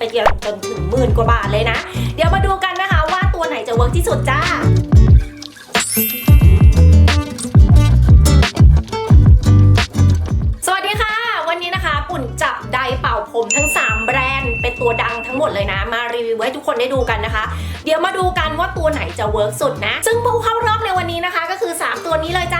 ไปจนถึงหมื่นกว่าบาทเลยนะ เดี๋ยวมาดูกันนะคะว่าตัวไหนจะเวิร์กที่สุดจ้าสวัสดีค่ะวันนี้นะคะปุ่นจับไดเป่าผมทั้ง 3 แบรนด์เป็นตัวดังทั้งหมดเลยนะ มารีวิวให้ทุกคนได้ดูกันนะคะ เดี๋ยวมาดูกันว่าตัวไหนจะเวิร์กสุดนะ ซึ่งผู้เข้ารอบในวันนี้นะคะ ก็คือ 3 ตัวนี้เลยจ้า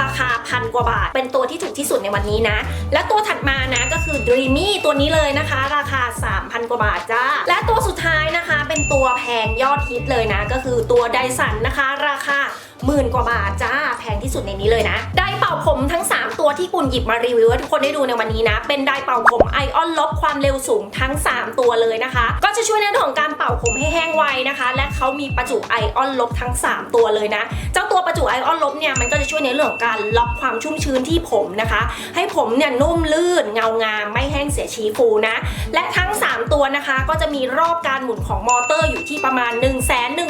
ราคาพันกว่าบาท เป็นตัวที่ถูกที่สุดในวันนี้นะ และตัวถัดมานะก็คือ Dreamy ตัวนี้เลยนะคะ ราคา 3,000 กว่าบาทจ้า และตัวสุดท้ายนะคะ เป็นตัวแพงยอดฮิตเลยนะ ก็คือตัวไดสันนะคะ ราคาหมื่นกว่าบาทจ้าแพงที่สุดในนี้เลยนะ ไดร์เป่าผมทั้ง 3 ตัวที่ปุ่นหยิบมารีวิวให้ทุกคนได้ดูในวันนี้นะ เป็นไดร์เป่าผมไอออนลบความเร็วสูงทั้ง 3 ตัวเลยนะคะ ก็จะช่วยในเรื่องของการเป่าผมให้แห้งไวนะคะ และเขามีประจุไอออนลบทั้ง 3 ตัวเลยนะ เจ้าตัวประจุไอออนลบเนี่ยมันก็จะช่วยในเรื่องของการล็อกความชุ่มชื้นที่ผมนะคะ ให้ผมเนี่ยนุ่มลื่นเงางามไม่แห้งเสียชีฟูนะ และทั้ง 3 ตัวนะคะก็จะมีรอบการหมุนของมอเตอร์อยู่ที่ประมาณ 1 1 0 0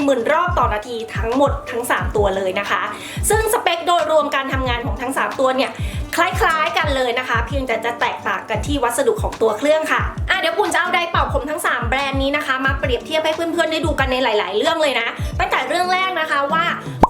0 0 รอบต่อนาทีทั้งหมดทั้ง 3 ตัวเลยนะคะ ซึ่งสเปคโดยรวมการทำงานของทั้ง 3 ตัวเนี่ยคล้ายๆกันเลยนะคะ เพียงแต่จะแตกต่างกันที่วัสดุของตัวเครื่องค่ะอะ เดี๋ยวปุ่นจะเอาไดเป่าผมทั้ง 3 แบรนด์นี้นะคะ มาเปรียบเทียบให้เพื่อนๆได้ดูกันในหลาย ๆ เรื่องเลยนะ ตั้งแต่เรื่องแรกนะคะว่า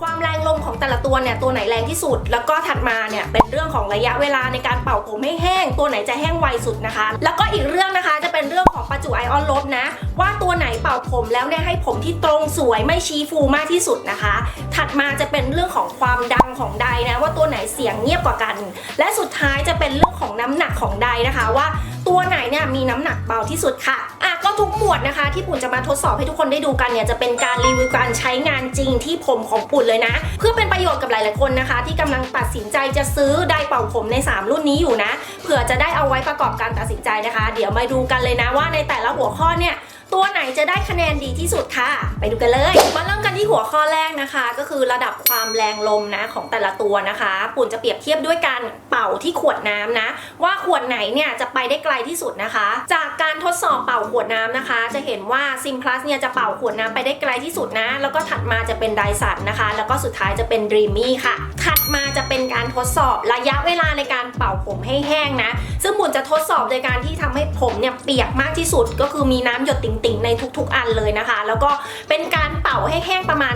ความแรงลมของแต่ละตัวเนี่ยตัวไหนแรงที่สุด แล้วก็ถัดมาเนี่ยเป็นเรื่องของระยะเวลาในการเป่าผมให้แห้ง ตัวไหนจะแห้งไวสุดนะคะ แล้วก็อีกเรื่องนะคะจะเป็นเรื่องของประจุไอออนลบนะ ว่าตัวไหนเป่าผมแล้วเนี่ยให้ผมที่ตรงสวยไม่ชี้ฟูมากที่สุดนะคะ ถัดมาจะเป็นเรื่องของความดังของไดนะ ว่าตัวไหนเสียงเงียบกว่ากัน และสุดท้ายจะเป็นเรื่องของน้ำหนักของไดนะคะ ว่าตัวไหนเนี่ยมีน้ำหนักเบาที่สุดค่ะ ก็ทุกหมวดนะคะ ที่ปุ่นจะมาทดสอบให้ทุกคนได้ดูกันเนี่ยจะเป็นการรีวิวการใช้งานจริงที่ผมของปุ่นเลยนะ เพื่อเป็นประโยชน์กับหลาย ๆ คนนะคะ ที่กำลังตัดสินใจจะซื้อไดเป่าผมใน 3 รุ่นนี้อยู่นะเผื่อจะได้เอาไว้ประกอบการตัดสินใจนะคะ เดี๋ยวมาดูกันเลยนะว่าในแต่ละหัวข้อเนี่ย ตัวไหนจะได้คะแนนดีที่สุดค่ะ ไปดูกันเลย มาเริ่มกันที่หัวข้อแรกนะคะ ก็คือระดับความแรงลมนะของแต่ละตัวนะคะ ปุ่นจะเปรียบเทียบด้วยการเป่าที่ขวดน้ำนะ ว่าขวดไหนเนี่ยจะไปได้ไกลที่สุดนะคะ จากการทดสอบเป่าขวดน้ำนะคะ จะเห็นว่าซิมพลัสเนี่ยจะเป่าขวดน้ำไปได้ไกลที่สุดนะ แล้วก็ถัดมาจะเป็นไดสันนะคะ แล้วก็สุดท้ายจะเป็นดรีมี่ค่ะ ถัดมาจะเป็นการทดสอบระยะเวลาในการเป่าผมให้แห้งนะ ซึ่งปุ่นจะทดสอบโดยการที่ทำให้ผมเนี่ยเปียกมากที่สุดก็คือมีน้ำหยดติ่งๆในทุกๆ อันเลยนะคะ แล้วก็เป็นการเป่าให้แห้งประมาณ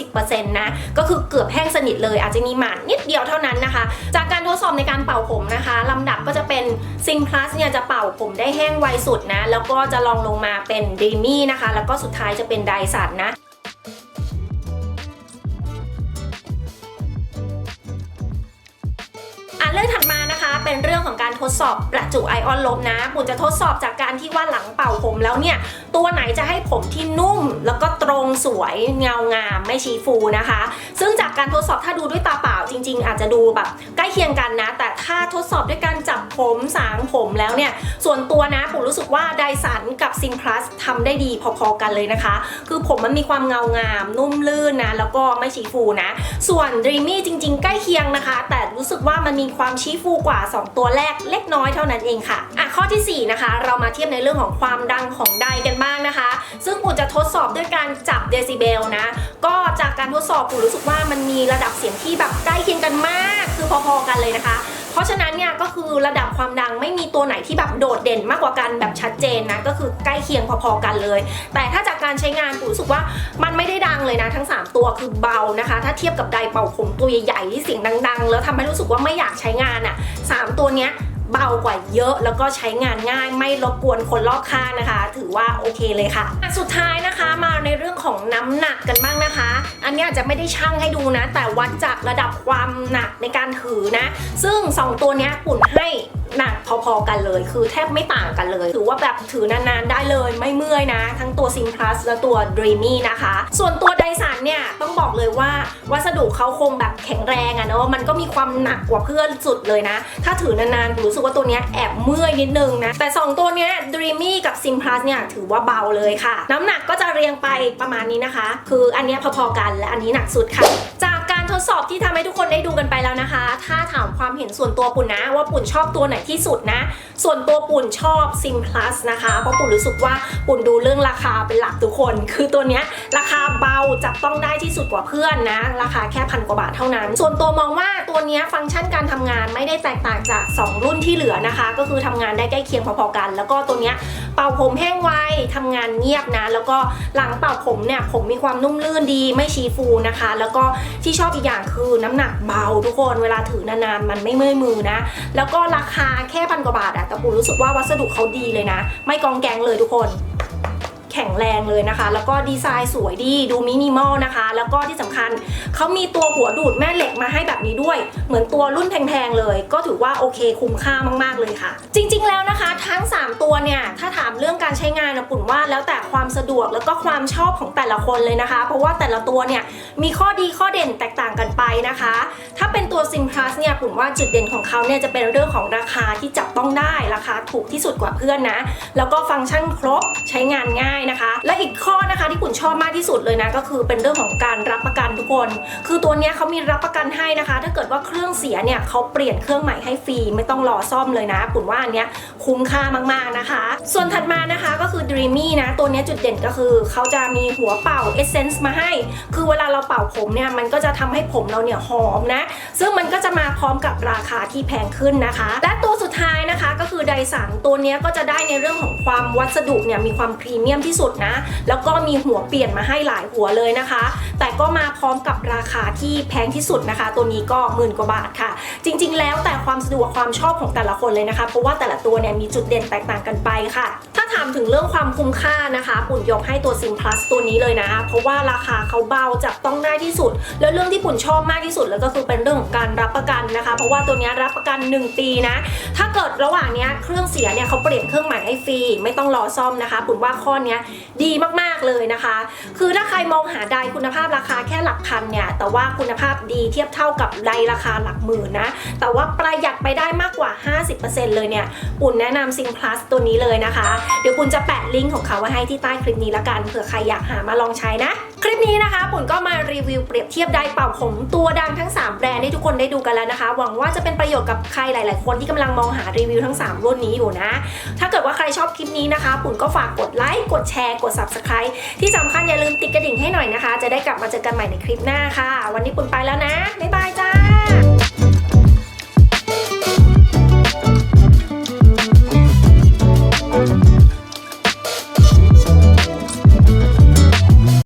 90%นะก็คือเกือบแห้งสนิทเลย อาจจะมีหมาดนิดเดียวเท่านั้นนะคะ จากการทดสอบในการเป่าผมนะคะลำดับก็จะเป็นซิงพลัสเนี่ยจะเป่าผมได้แห้งไวสุดนะแล้วก็จะลองลงมาเป็นดีมี่นะคะ แล้วก็สุดท้ายจะเป็นไดสันนะอะเรื่องถัดมา เป็นเรื่องของการทดสอบประจุไอออนลบนะปุ่นจะทดสอบจากการที่ว่าหลังเป่าผมแล้วเนี่ย ตัวไหนจะให้ผมที่นุ่ม แล้วก็ตรงสวยเงางามไม่ชี้ฟูนะคะ ซึ่งจากการทดสอบถ้าดูด้วยตาเปล่าจริง ๆ อาจจะดูแบบใกล้เคียงกันนะ แต่ถ้าทดสอบด้วยการจับผมสางผมแล้วเนี่ย ส่วนตัวนะผมรู้สึกว่าไดสันกับซินพลัสทำได้ดีพอๆกันเลยนะคะ คือผมมันมีความเงางาม นุ่มลื่นนะแล้วก็ไม่ชี้ฟูนะ ส่วน Dreamy จริง ๆ ใกล้เคียงนะคะ แต่รู้สึกว่ามันมีความชี้ฟูกว่า2 ตัวแรกเล็กน้อยเท่านั้นเองค่ะอะข้อทีสี่ 4 นะคะ เรามาเทียบในเรื่องของความดังของไดกันบ้างนะคะ ซึ่งปู่จะทดสอบด้วยการจับเดซิเบลนะ ก็จากการทดสอบปู่รู้สึกว่ามันมีระดับเสียงที่แบบใกล้เคียงกันมาก คือพอๆกันเลยนะคะ เพราะฉะนั้นเนี่ยก็คือระดับความดังไม่มี ตัวไหนที่แบบโดดเด่นมากกว่ากันแบบชัดเจนนะก็คือใกล้เคียงพอๆกันเลย แต่ถ้าจากการใช้งานปู่รู้สึกว่ามันไม่ได้ดังเลยนะทั้ง 3 ตัวคือเบานะคะ ถ้าเทียบกับไดร์เป่าผมตัวใหญ่ๆที่เสียงดัง ๆ แล้วทำให้รู้สึกว่าไม่อยากใช้งานอะ่ะสามตัวเนี้ยเบากว่าเยอะแล้วก็ใช้งานง่ายไม่รบกวนคนรอบข้างนะคะ ถือว่าโอเคเลยค่ะ สุดท้ายนะคะมาในเรื่องของน้ำหนักกันบ้างนะคะ อันนี้อาจจะไม่ได้ชั่งให้ดูนะ แต่วัดจากระดับความหนักในการถือนะ ซึ่ง 2 ตัวเนี้ยปุ่นให้ หนักพอๆกันเลย คือแทบไม่ต่างกันเลย ถือว่าแบบถือนานๆได้เลยไม่เมื่อยนะ ทั้งตัว Sim Plus และตัว Dreamy นะคะ ส่วนตัวไดสันเนี่ยต้องบอกเลยว่าวัสดุเขาคงแบบแข็งแรงอะเนาะมันก็มีความหนักกว่าเพื่อนสุดเลยนะ ถ้าถือนานๆรู้สึกว่าตัวเนี้ยแอบเมื่อยนิดนึงนะ แต่ 2 ตัวเนี้ย Dreamy กับ Sim Plus เนี่ยถือว่าเบาเลยค่ะ น้ำหนักก็จะเรียงไปประมาณนี้นะคะ คืออันเนี้ยพอๆกันและอันนี้หนักสุดค่ะจากกา ดสอบที่ทำให้ทุกคนได้ดูกันไปแล้วนะคะ ถ้าถามความเห็นส่วนตัวปุ่นนะ ว่าปุ่นชอบตัวไหนที่สุดนะ ส่วนตัวปุ่นชอบ Sim Plus นะคะ เพราะปุ่นรู้สึกว่าปุ่นดูเรื่องราคาเป็นหลักทุกคน คือตัวเนี้ยราคาเบาจับต้องได้ที่สุดกว่าเพื่อนนะ ราคาแค่พันกว่าบาทเท่านั้น ส่วนตัวมองว่าตัวเนี้ยฟังก์ชันการทำงานไม่ได้แตกต่างจาก 2 รุ่นที่เหลือนะคะ ก็คือทำงานได้ใกล้เคียงพอๆกัน แล้วก็ตัวเนี้ยเป่าผมแห้งไวทำงานเงียบนะ แล้วก็หลังเป่าผมเนี่ยผมมีความนุ่มลื่นดีไม่ชี้ฟูนะคะ แล้วก็ที่ชอบอีกอย่างคือน้ำหนักเบาทุกคนเวลาถือนานๆมันไม่เมื่อยมือนะ แล้วก็ราคาแค่พันกว่าบาทอะแต่ปูรู้สึกว่าวัสดุเขาดีเลยนะ ไม่กองแกงเลยทุกคน แข็งแรงเลยนะคะ แล้วก็ดีไซน์สวยดีดูมินิมอลนะคะ แล้วก็ที่สำคัญเขามีตัวหัวดูดแม่เหล็กมาให้แบบนี้ด้วย เหมือนตัวรุ่นแพงๆเลย ก็ถือว่าโอเคคุ้มค่ามากๆเลยค่ะ จริง ๆ แล้วนะคะ ทั้ง 3 ตัวเนี่ยถ้าถามเรื่องการใช้งานนะปุ่นว่าแล้วแต่ความสะดวกแล้วก็ความชอบของแต่ละคนเลยนะคะ เพราะว่าแต่ละตัวเนี่ยมีข้อดีข้อเด่นแตกต่างกันไปนะคะ ถ้าเป็นตัว Sim Plus เนี่ยปุ่นว่าจุดเด่นของเขาเนี่ยจะเป็นเรื่องของราคาที่จับต้องได้ราคาถูกที่สุดกว่าเพื่อนนะแล้วก็ฟังก์ชันครบใช้งานง่ายนะคะ และอีกข้อนะคะที่ปุ่นชอบมากที่สุดเลยนะก็คือเป็นเรื่องของการรับประกันทุกคน คือตัวเนี้ยเขามีรับประกันให้นะคะ ถ้าเกิดว่าเครื่องเสียเนี่ยเขาเปลี่ยนเครื่องใหม่ให้ฟรีไม่ต้องรอซ่อมเลยนะปุ่นว่าอันเนี้ยคุ้มค่ามากๆนะคะ ส่วนถัดมานะคะก็คือ Dreamy นะ ตัวเนี้ยจุดเด่นก็คือเขาจะมีหัวเป่า Essence มาให้ คือเวลาเราเป่าผมเนี่ยมันก็จะทำให้ผมเราเนี่ยหอมนะ ซึ่งมันก็จะมาพร้อมกับราคาที่แพงขึ้นนะคะ และตัวสุดท้ายนะคะก็คือไดสันตัวเนี้ยก็จะได้ในเรื่องของความวัสดุเนี่ยมีความพรีเมียมที่สุดนะ แล้วก็มีหัวเปลี่ยนมาให้หลายหัวเลยนะคะ แต่ก็มาพร้อมกับราคาที่แพงที่สุดนะคะ ตัวนี้ก็หมื่นกว่าบาทค่ะ จริง ๆ แล้วแต่ความสะดวกความชอบของแต่ละคนเลยนะคะ เพราะว่าแต่ละตัวเนี่ยมีจุดเด่นแตกต่างกันไปค่ะ ถามถึงเรื่องความคุ้มค่านะคะ ปุ่นยกให้ตัว Sim Plus ตัวนี้เลยนะ เพราะว่าราคาเขาเบาจับต้องได้ที่สุด แล้วเรื่องที่ปุ่นชอบมากที่สุดแล้วก็คือเป็นเรื่องของการรับประกันนะคะ เพราะว่าตัวนี้รับประกัน 1 ปีนะ ถ้าเกิดระหว่างเนี้ยเครื่องเสียเนี่ยเขาเปลี่ยนเครื่องใหม่ให้ฟรีไม่ต้องรอซ่อมนะคะ ปุ่นว่าข้อเนี้ยดีมากๆเลยนะคะ คือถ้าใครมองหาไดคุณภาพราคาแค่หลักพันเนี่ยแต่ว่าคุณภาพดีเทียบเท่ากับไดร์ราคาหลักหมื่นนะแต่ว่าประหยัดไปได้มากกว่า 50%เลยเนี่ยปุ่นแนะนำซิง plus ตัวนี้เลยนะคะเดี๋ยวปุ่นจะแปะลิงก์ของเขาไว้ให้ที่ใต้คลิปนี้ละกันเผื่อใครอยากหามาลองใช้นะ คลิปนี้นะคะปุ่นก็มารีวิวเปรียบเทียบไดร์เป่าผมตัวดังทั้ง 3 แบรนด์ให้ทุกคนได้ดูกันแล้วนะคะ หวังว่าจะเป็นประโยชน์กับใครหลาย ๆ คนที่กำลังมองหารีวิวทั้ง 3 รุ่นนี้อยู่นะ ถ้าเกิดว่าใครชอบคลิปนี้นะคะ ปุ่นก็ฝากกดไลค์กดแชร์กด subscribe ที่สำคัญอย่าลืมติดกระดิ่งให้หน่อยนะคะ จะได้กลับมาเจอกันใหม่ในคลิปหน้าค่ะ วันนี้ปุ่นไปแล้วนะบ๊ายบาย